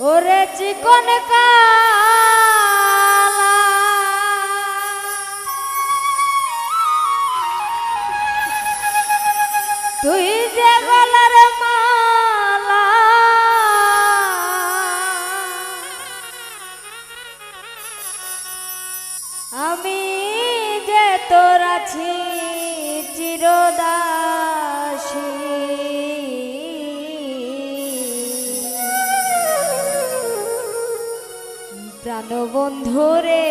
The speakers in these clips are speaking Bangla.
ওরে চিকন কালা প্রাণবন্ধু রে।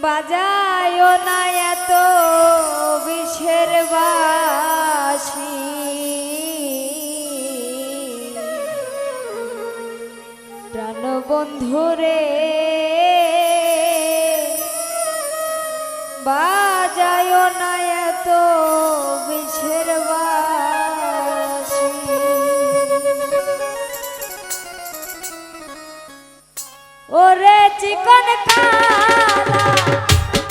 বাজায় না এত বিষের বাসি। প্রাণবন্ধু রে। বাজায় না এত চিকন কালা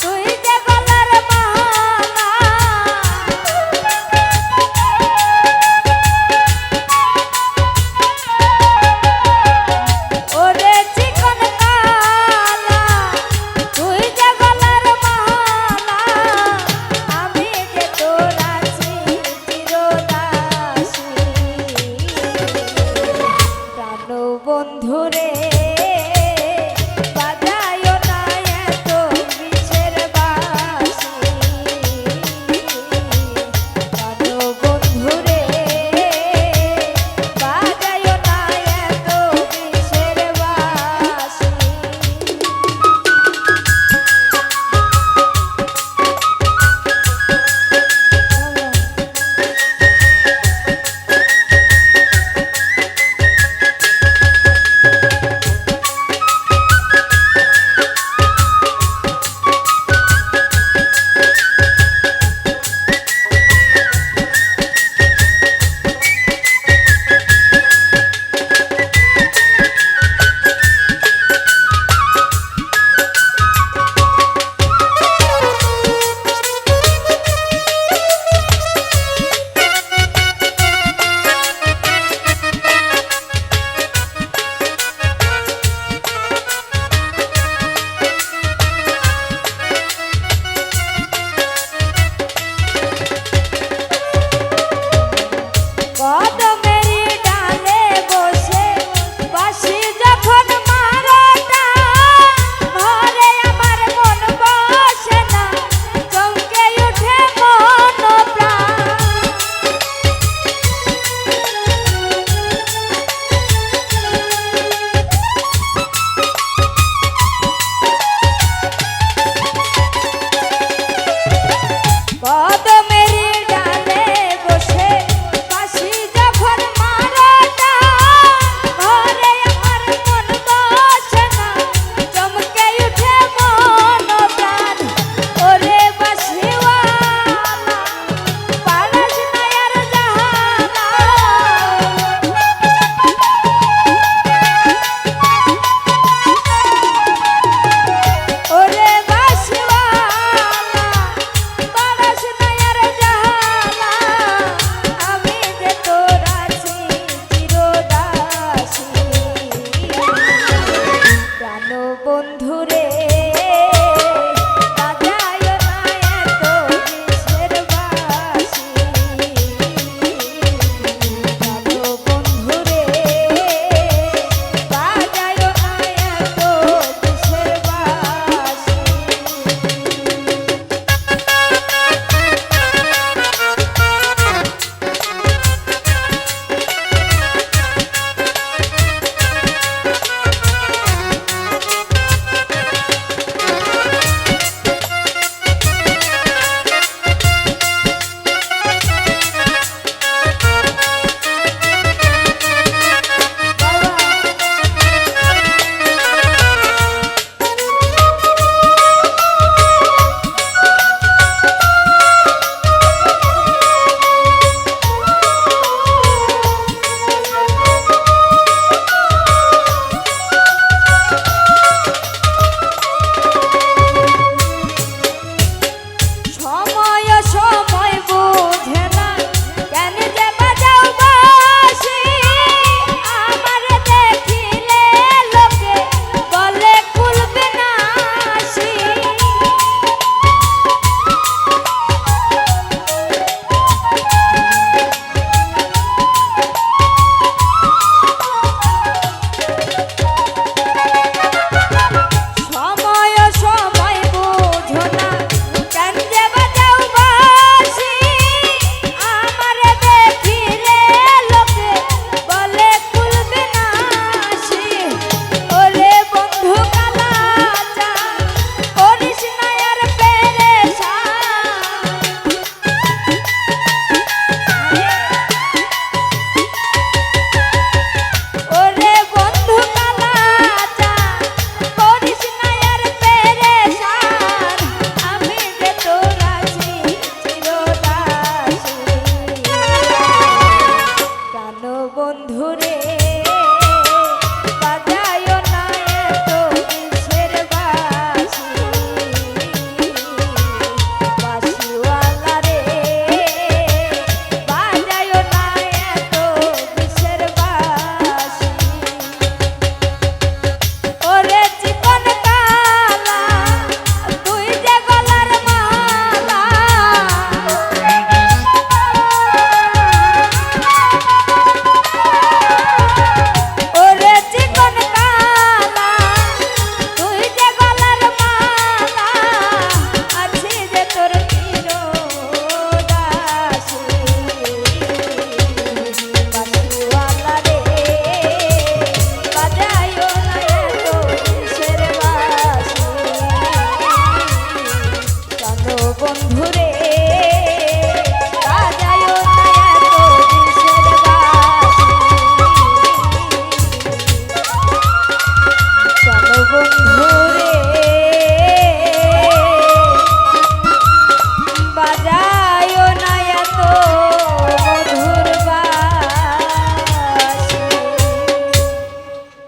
তুই যে গলার মালা। ওরে চিকন কালা তুই আমি যে তোর আছি চিরদাসী। প্রাণ বন্ধুরে